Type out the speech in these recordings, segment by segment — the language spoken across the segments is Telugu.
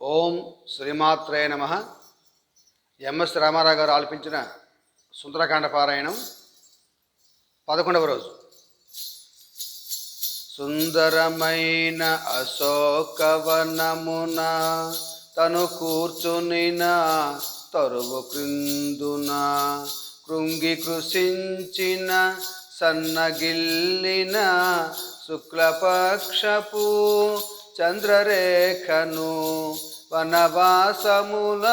ఓం శ్రీమాత్రే నమ. ఎంఎస్ రామారావు గారు ఆల్పించిన సుందరకాండ పారాయణం పదకొండవ రోజు. సుందరమైన అశోకవనమున తను కూర్చునిన తరువు క్రిందున కృంగి కృషించిన సన్నగిల్లిన శుక్లపక్షపు చంద్రరేఖను వనవాసముల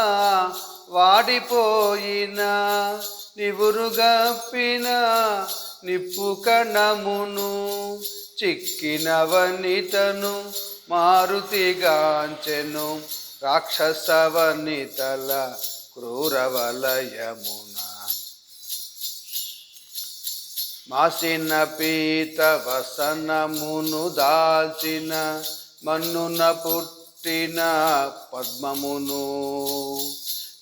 వాడిపోయిన నివురుగప్పిన నిప్పు కణమును చిక్కిన వనితను మారుతిగాంచెను రాక్షసవనితల క్రూరవలయమున. మాసిన పీత వసనమును దాల్చిన మన్నున పుట్టిన పద్మమును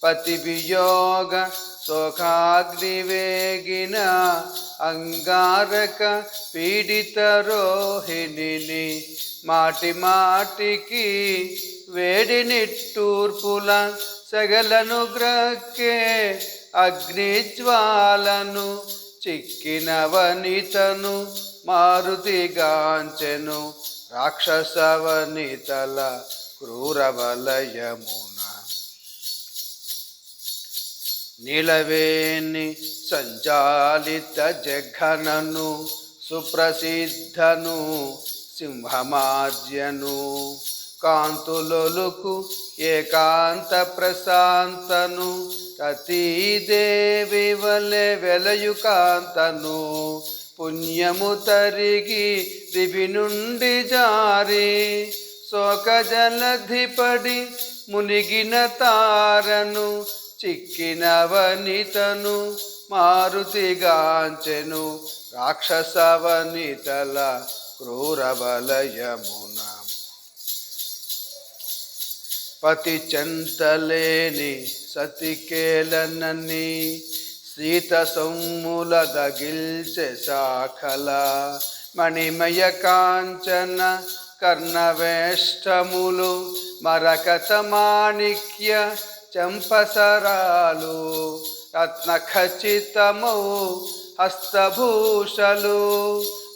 పతివియోగ శోకాగ్ని వేగిన అంగారక పీడిత రోహిణిని మాటి మాటికి వేడి నిట్టూర్పుల సగలను గ్రక్కే అగ్నిజ్వాలను చిక్కిన వనితను మారుతిగాంచెను రాక్షసవనితల క్రూరవలయమున నీలవేణి సంచాలిత జఘనను సుప్రసిద్ధను సింహమాజ్యను కాంతులొలుకు ఏకాంత ప్రశాంతను ప్రతీదేవి వలె వెలయుకాంతను పుణ్యము తరిగి రివి నుండి జారి శోక జలధిపడి మునిగిన తారను చిక్కిన వనితను మారుతిగాంచెను రాక్షస వనితల క్రూరవలయమున. పతి చెంతలేని సతికేలనని సీత సొమ్ముల దగిల్చె శాఖల మణిమయ కాంచన కర్ణవేష్టములు మరకత మాణిక్య చంపసరాలు రత్న హస్తభూషలు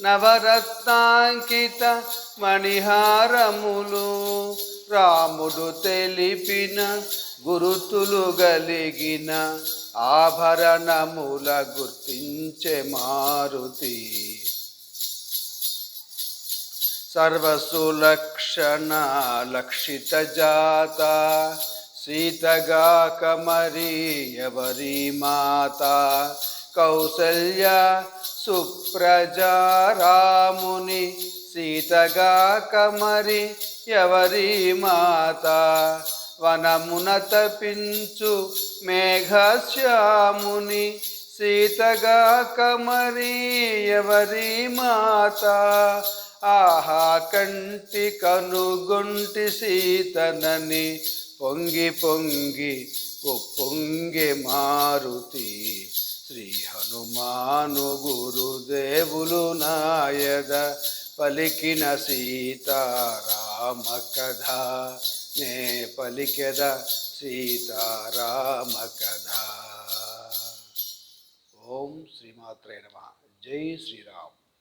నవరత్నాంకిత మణిహారములు రాముడు తెలిపిన గురుతులు గలిగిన ఆభరణముల గుర్తించే మారుతి. సర్వసులక్షణ లక్షిత జాత సీతగా కమరి ఎవరి మాత? కౌసల్య సుప్రజారాముని సీతగా కమరి ఎవరి మాత? వనమున తపించు మేఘశ్యాముని సీతగా కమరి ఎవరి మాత? ఆహా కంటి కనుగొంటి సీతనని పొంగి పొంగి పొంగి మారుతి శ్రీ హనుమాను గురుదేవులు నాయద ಪಲಿಕಿನ ಸೀತಾರಾಮ ಕಥಾ ನೇ ಪಲಿಕೆದ ಸೀತಾರಾಮ ಕಥಾ ಓಂ ಶ್ರೀಮಾತ್ರೇ ನಮಃ ಜೈ ಶ್ರೀರಾಮ್